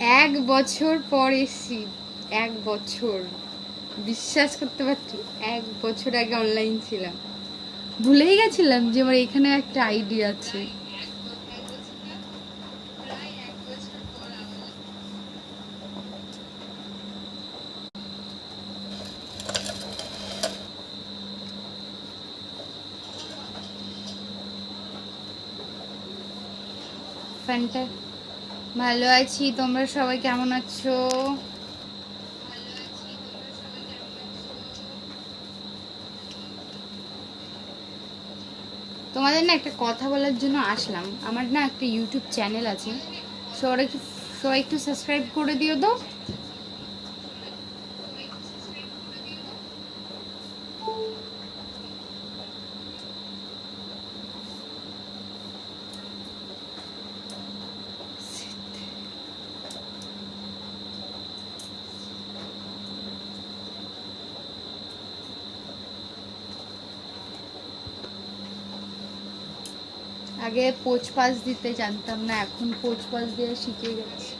এক বছর পর এসছি। এক বছর। বিশ্বাস করতে পারছি, এক বছর আগে অনলাইন ছিলাম। ভুলেই গেছিলাম যে আমার এখানে একটা আইডি আছে। ফ্যানটা ভালো আছি, তোমরা সবাই কেমন আছো? তোমাদের না একটা কথা বলার জন্য আসলাম। আমার না একটা ইউটিউব চ্যানেল আছে। সবাই একটু সবাই একটু সাবস্ক্রাইব করে দিও তো। আগে পোচ পাস দিতে জানতাম না এখন পোচ পাস দিয়ে শিখে গেছি।